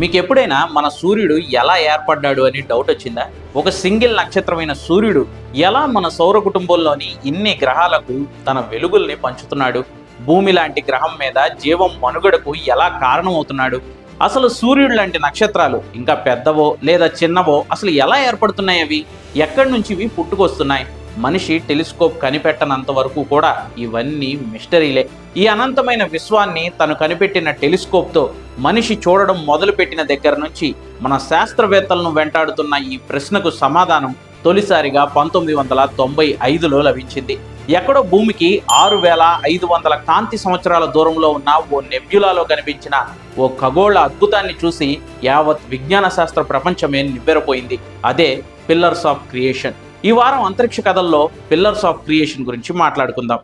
మీకు ఎప్పుడైనా మన సూర్యుడు ఎలా ఏర్పడ్డాడు అని డౌట్ వచ్చిందా? ఒక సింగిల్ నక్షత్రమైన సూర్యుడు ఎలా మన సౌర కుటుంబంలోని ఇన్ని గ్రహాలకు తన వెలుగుల్ని పంచుతున్నాడు? భూమి లాంటి గ్రహం మీద జీవం మనుగడకు ఎలా కారణమవుతున్నాడు? అసలు సూర్యుడు లాంటి నక్షత్రాలు ఇంకా పెద్దవో లేదా చిన్నవో అసలు ఎలా ఏర్పడుతున్నాయి అవి? ఎక్కడి నుంచి ఇవి పుట్టుకొస్తున్నాయి? మనిషి టెలిస్కోప్ కనిపెట్టనంత వరకు కూడా ఇవన్నీ మిస్టరీలే. ఈ అనంతమైన విశ్వాన్ని తను కనిపెట్టిన టెలిస్కోప్తో మనిషి చూడడం మొదలుపెట్టిన దగ్గర నుంచి మన శాస్త్రవేత్తలను వెంటాడుతున్న ఈ ప్రశ్నకు సమాధానం తొలిసారిగా పంతొమ్మిది వందల తొంభై ఐదులో లభించింది. ఎక్కడో భూమికి ఆరు వేల ఐదు వందల కాంతి సంవత్సరాల దూరంలో ఉన్న ఓ నెబ్యులాలో కనిపించిన ఓ ఖగోళ అద్భుతాన్ని చూసి యావత్ విజ్ఞాన శాస్త్ర ప్రపంచమే నివ్వెరపోయింది. అదే పిల్లర్స్ ఆఫ్ క్రియేషన్. ఈ వారం అంతరిక్ష కథల్లో పిల్లర్స్ ఆఫ్ క్రియేషన్ గురించి మాట్లాడుకుందాం.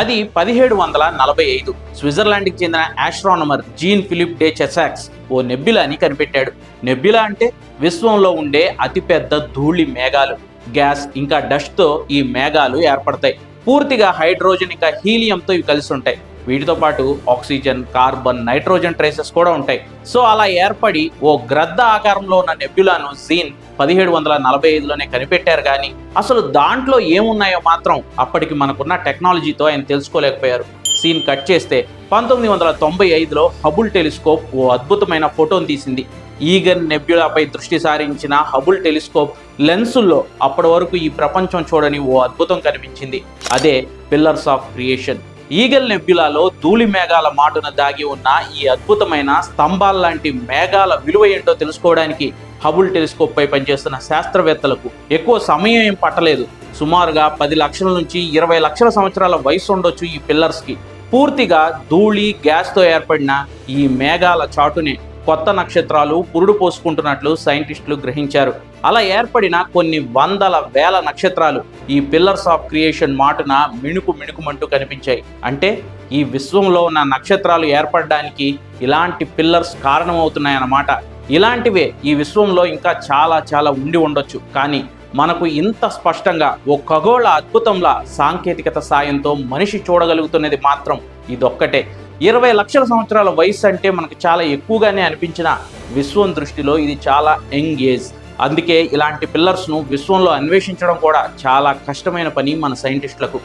అది పదిహేడు వందల నలభై ఐదు. స్విట్జర్లాండ్కి చెందిన astronomer Jean Philippe de Cheseaux ఓ నెబ్యులాని కనిపెట్టాడు. నెబ్బిలా అంటే విశ్వంలో ఉండే అతిపెద్ద ధూళి మేఘాలు. గ్యాస్ ఇంకా డస్ట్తో ఈ మేఘాలు ఏర్పడతాయి. పూర్తిగా హైడ్రోజన్ ఇంకా హీలియంతో ఇవి కలిసి ఉంటాయి. వీటితో పాటు ఆక్సిజన్ కార్బన్ నైట్రోజన్ ట్రేసెస్ కూడా ఉంటాయి. సో అలా ఏర్పడి ఓ గ్రద్ద ఆకారంలో ఉన్న నెబ్యులాను జీన్ పదిహేడు వందల నలభై ఐదులోనే కనిపెట్టారు కానీ అసలు దాంట్లో ఏమున్నాయో మాత్రం అప్పటికి మనకున్న టెక్నాలజీతో ఆయన తెలుసుకోలేకపోయారు. సీన్ కట్ చేస్తే పంతొమ్మిది వందల తొంభై ఐదులో హబుల్ టెలిస్కోప్ ఓ అద్భుతమైన ఫోటోను తీసింది. ఈగన్ నెబ్యులాపై దృష్టి సారించిన హబుల్ టెలిస్కోప్ లెన్సుల్లో అప్పటి వరకు ఈ ప్రపంచం చూడని ఓ అద్భుతం కనిపించింది. అదే పిల్లర్స్ ఆఫ్ క్రియేషన్. ఈగల్ నెబ్యులాలో ధూళి మేఘాల మాటున దాగి ఉన్న ఈ అద్భుతమైన స్తంభాల లాంటి మేఘాల విలువ ఏంటో తెలుసుకోవడానికి హబుల్ టెలిస్కోప్ పై పనిచేస్తున్న శాస్త్రవేత్తలకు ఎక్కువ సమయం ఏం పట్టలేదు. సుమారుగా పది లక్షల నుంచి ఇరవై లక్షల సంవత్సరాల వయసు ఉండొచ్చు ఈ పిల్లర్స్కి. పూర్తిగా ధూళి గ్యాస్తో ఏర్పడిన ఈ మేఘాల చాటునే కొత్త నక్షత్రాలు పురుడు పోసుకుంటున్నట్లు సైంటిస్టులు గ్రహించారు. అలా ఏర్పడిన కొన్ని వందల వేల నక్షత్రాలు ఈ పిల్లర్స్ ఆఫ్ క్రియేషన్ మాటున మిణుకు మిణుకుమంటూ కనిపించాయి. అంటే ఈ విశ్వంలో ఉన్న నక్షత్రాలు ఏర్పడడానికి ఇలాంటి పిల్లర్స్ కారణమవుతున్నాయన్నమాట. ఇలాంటివే ఈ విశ్వంలో ఇంకా చాలా చాలా ఉండి ఉండొచ్చు. కానీ మనకు ఇంత స్పష్టంగా ఓ ఖగోళ అద్భుతంలా సాంకేతికత సాయంతో మనిషి చూడగలుగుతున్నది మాత్రం ఇదొక్కటే. ఇరవై లక్షల సంవత్సరాల వయసు అంటే మనకు చాలా ఎక్కువగానే అనిపించిన విశ్వం దృష్టిలో ఇది చాలా యంగ్ ఏజ్. అందుకే ఇలాంటి పిల్లర్స్ను విశ్వంలో అన్వేషించడం కూడా చాలా కష్టమైన పని మన సైంటిస్టులకు.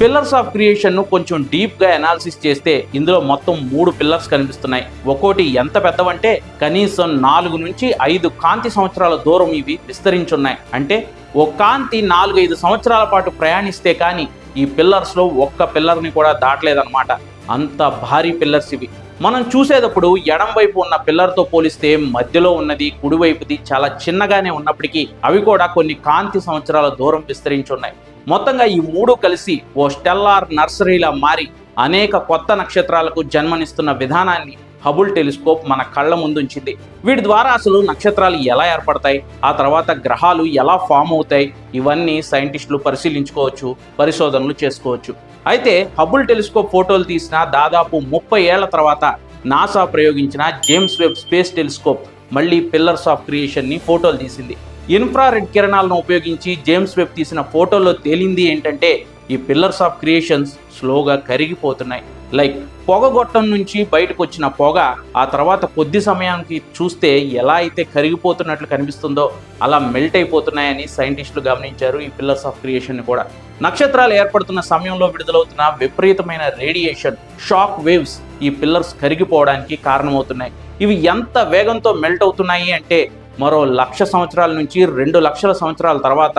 పిల్లర్స్ ఆఫ్ క్రియేషన్ను కొంచెం డీప్గా అనాలిసిస్ చేస్తే ఇందులో మొత్తం మూడు పిల్లర్స్ కనిపిస్తున్నాయి. ఒక్కోటి ఎంత పెద్దవంటే కనీసం నాలుగు నుంచి ఐదు కాంతి సంవత్సరాల దూరం ఇవి విస్తరించున్నాయి. అంటే ఓ కాంతి నాలుగైదు సంవత్సరాల పాటు ప్రయాణిస్తే కానీ ఈ పిల్లర్స్లో ఒక్క పిల్లర్ని కూడా దాటలేదన్నమాట. అంత భారీ పిల్లర్స్ ఇవి. మనం చూసేటప్పుడు ఎడం వైపు ఉన్న పిల్లర్తో పోలిస్తే మధ్యలో ఉన్నది కుడివైపుది చాలా చిన్నగానే ఉన్నప్పటికీ అవి కూడా కొన్ని కాంతి సంవత్సరాల దూరం విస్తరించి ఉన్నాయి మొత్తంగా ఈ మూడు కలిసి ఓ స్టెల్లార్ నర్సరీలా మారి అనేక కొత్త నక్షత్రాలకు జన్మనిస్తున్న విధానాన్ని హబుల్ టెలిస్కోప్ మన కళ్ళ ముందుంచింది. వీటి ద్వారా అసలు నక్షత్రాలు ఎలా ఏర్పడతాయి? ఆ తర్వాత గ్రహాలు ఎలా ఫామ్ అవుతాయి? ఇవన్నీ సైంటిస్టులు పరిశీలించుకోవచ్చు పరిశోధనలు చేసుకోవచ్చు. అయితే హబుల్ టెలిస్కోప్ ఫోటోలు తీసిన దాదాపు ముప్పై ఏళ్ళ తర్వాత నాసా ప్రయోగించిన జేమ్స్ వెబ్ స్పేస్ టెలిస్కోప్ మళ్ళీ పిల్లర్స్ ఆఫ్ క్రియేషన్ని ఫోటోలు తీసింది. ఇన్ఫ్రారెడ్ కిరణాలను ఉపయోగించి జేమ్స్ వెబ్ తీసిన ఫోటోలో తేలింది ఏంటంటే ఈ పిల్లర్స్ ఆఫ్ క్రియేషన్స్ స్లోగా కరిగిపోతున్నాయి. లైక్ పొగ గొట్టం నుంచి బయటకు వచ్చిన పొగ ఆ తర్వాత కొద్ది సమయానికి చూస్తే ఎలా అయితే కరిగిపోతున్నట్లు కనిపిస్తుందో అలా మెల్ట్ అయిపోతున్నాయని సైంటిస్టులు గమనించారు ఈ పిల్లర్స్ ఆఫ్ క్రియేషన్ కూడా. నక్షత్రాలు ఏర్పడుతున్న సమయంలో విడుదలవుతున్న విపరీతమైన రేడియేషన్ షాక్ వేవ్స్ ఈ పిల్లర్స్ కరిగిపోవడానికి కారణమవుతున్నాయి. ఇవి ఎంత వేగంతో మెల్ట్ అవుతున్నాయి అంటే మరో లక్ష సంవత్సరాల నుంచి రెండు లక్షల సంవత్సరాల తర్వాత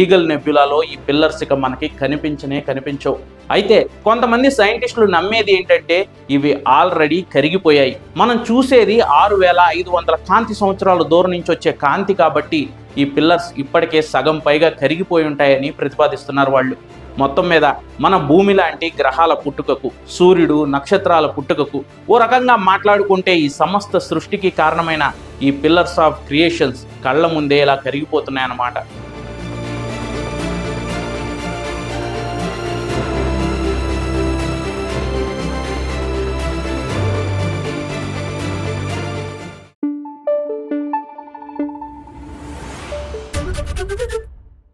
ఈగల్ నెబ్యులాలో ఈ పిల్లర్స్ ఇక మనకి కనిపించనే కనిపించవు. అయితే కొంతమంది సైంటిస్టులు నమ్మేది ఏంటంటే ఇవి ఆల్రెడీ కరిగిపోయాయి. మనం చూసేది ఆరు వేల ఐదు వందల కాంతి సంవత్సరాల దూరం నుంచి వచ్చే కాంతి కాబట్టి ఈ పిల్లర్స్ ఇప్పటికే సగం పైగా కరిగిపోయి ఉంటాయని ప్రతిపాదిస్తున్నారు వాళ్ళు. మొత్తం మీద మన భూమి లాంటి గ్రహాల పుట్టుకకు సూర్యుడు నక్షత్రాల పుట్టుకకు ఓ రకంగా మాట్లాడుకుంటే ఈ సమస్త సృష్టికి కారణమైన ఈ పిల్లర్స్ ఆఫ్ క్రియేషన్స్ కళ్ళ ముందే ఇలా కరిగిపోతున్నాయన్నమాట.